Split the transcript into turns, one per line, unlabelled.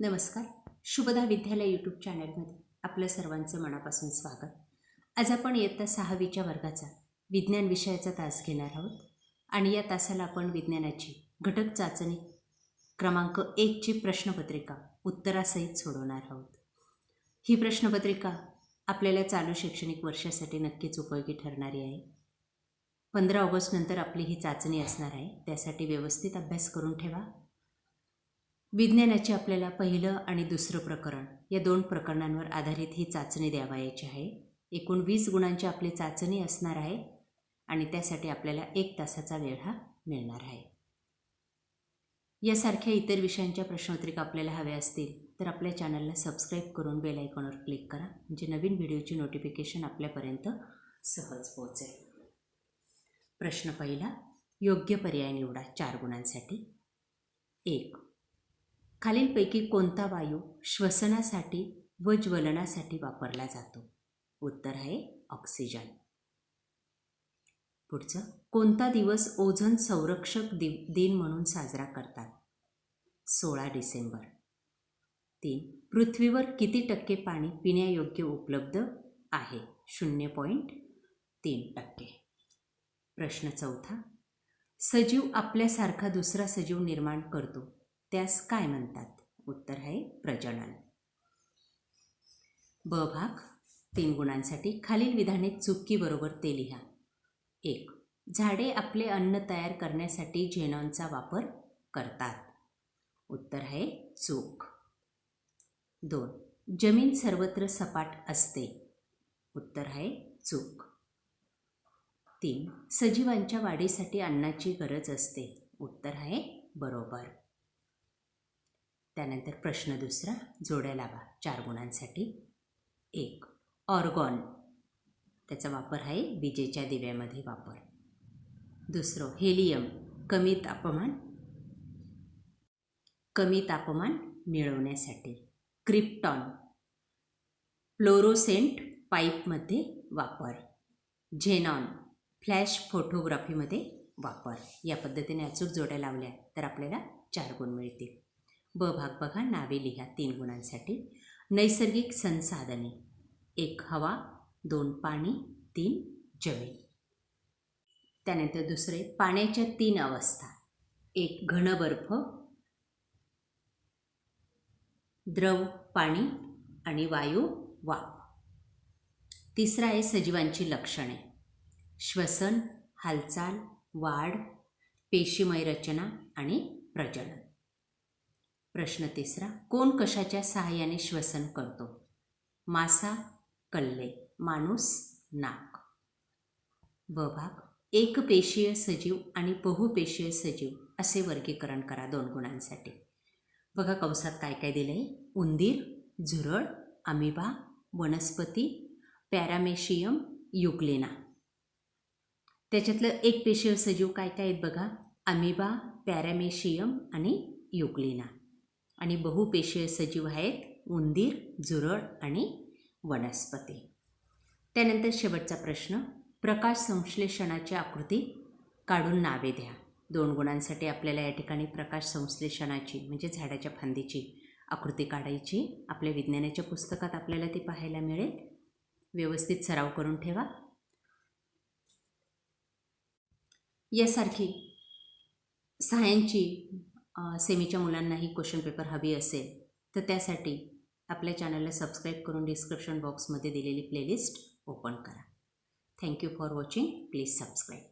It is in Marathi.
नमस्कार. शुभदा विद्यालय यूट्यूब चॅनलमध्ये आपलं सर्वांचं मनापासून स्वागत. आज आपण इयत्ता सहावीच्या वर्गाचा विज्ञान विषयाचा तास घेणार आहोत आणि या तासाला आपण विज्ञानाची घटक चाचणी क्रमांक एकची प्रश्नपत्रिका उत्तरासहित सोडवणार आहोत. ही प्रश्नपत्रिका आपल्याला चालू शैक्षणिक वर्षासाठी नक्कीच उपयोगी ठरणारी आहे. पंधरा ऑगस्टनंतर आपली ही चाचणी असणार आहे. त्यासाठी व्यवस्थित अभ्यास करून ठेवा. विज्ञानाचे आपल्याला पहिलं आणि दुसरं प्रकरण या दोन प्रकरणांवर आधारित ही चाचणी द्यावायची आहे. एकूण वीस गुणांची आपली चाचणी असणार आहे आणि त्यासाठी आपल्याला एक तासाचा वेळ हा मिळणार आहे. यासारख्या इतर विषयांच्या प्रश्नोत्तरिका आपल्याला हव्या असतील तर आपल्या चॅनलला सबस्क्राईब करून बेल आयकॉनवर क्लिक करा म्हणजे नवीन व्हिडिओची नोटिफिकेशन आपल्यापर्यंत सहज पोहोचेल. प्रश्न पहिला योग्य पर्याय निवडा चार गुणांसाठी. एक खालीलपैकी कोणता वायू श्वसनासाठी व ज्वलनासाठी वापरला जातो? उत्तर आहे ऑक्सिजन. पुढचं कोणता दिवस ओझोन संरक्षक दि दिन म्हणून साजरा करतात? सोळा डिसेंबर. तीन पृथ्वीवर किती टक्के पाणी पिण्यायोग्य उपलब्ध आहे? शून्य पॉईंट तीन टक्के. प्रश्न चौथा सजीव आपल्यासारखा दुसरा सजीव निर्माण करतो. त्यास काय म्हणतात? उत्तर आहे प्रजनन. ब भाग तीन गुणांसाठी खालील विधाने चुकी बरोबर ते लिहा. एक झाडे आपले अन्न तयार करण्यासाठी झेनॉनचा वापर करतात. उत्तर आहे चूक. दोन जमीन सर्वत्र सपाट असते. उत्तर आहे चूक. तीन सजीवांच्या वाढीसाठी अन्नाची गरज असते. उत्तर आहे बरोबर. त्यानंतर प्रश्न दुसरा जोड्या लावा. चार गुणांसाठी एक. ऑर्गॉन. त्याचा वापर आहे विजेच्या दिव्यामध्ये वापर. दुसरं हेलियम. कमी तापमान कमी तापमान मिळवण्यासाठी. क्रिप्टॉन. फ्लोरोसेंट पाईपमध्ये वापर. झेनॉन. फ्लॅश फोटोग्राफीमध्ये वापर. या पद्धतीने अचूक जोड्या लावल्या तर आपल्याला चार गुण मिळतील. ब भाग बघा नावे लिहा तीन गुणांसाठी. नैसर्गिक संसाधने. एक हवा दोन पाणी तीन जमीन. त्यानंतर दुसरे पाण्याच्या तीन अवस्था. एक घन बर्फ द्रव पाणी आणि वायू वाप तिसरा आहे सजीवांची लक्षणे. श्वसन हालचाल वाढ पेशीमय रचना आणि प्रजनन. प्रश्न तिसरा कोण कशाच्या सहाय्याने श्वसन करतो? मासा कल्ले माणूस नाक. ब भाग एकपेशीय सजीव आणि बहुपेशीय सजीव असे वर्गीकरण करा दोन गुणांसाठी. बघा कंसात काय काय दिलं आहे उंदीर झुरळ अमिबा वनस्पती पॅरामेशियम युग्लेना. त्याच्यातलं एक पेशीय सजीव काय काय आहेत बघा? अमिबा पॅरामेशियम आणि युग्लेना. आणि बहुपेशीय सजीव आहेत उंदीर झुरळ आणि वनस्पती. त्यानंतर शेवटचा प्रश्न प्रकाश संश्लेषणाची आकृती काढून नावे द्या. दोन गुणांसाठी आपल्याला या ठिकाणी प्रकाश संश्लेषणाची म्हणजे झाडाच्या फांदीची आकृती काढायची. आपल्या विज्ञानाच्या पुस्तकात आपल्याला ती पाहायला मिळेल. व्यवस्थित सराव करून ठेवा. यासारखी सायन्सची सेमीच्या मुलांनाही क्वेश्चन पेपर हवी असेल तर त्यासाठी आपल्या चॅनलला सबस्क्राईब करून डिस्क्रिप्शन बॉक्समध्ये दिलेली प्लेलिस्ट ओपन करा. Thank you for watching. Please subscribe.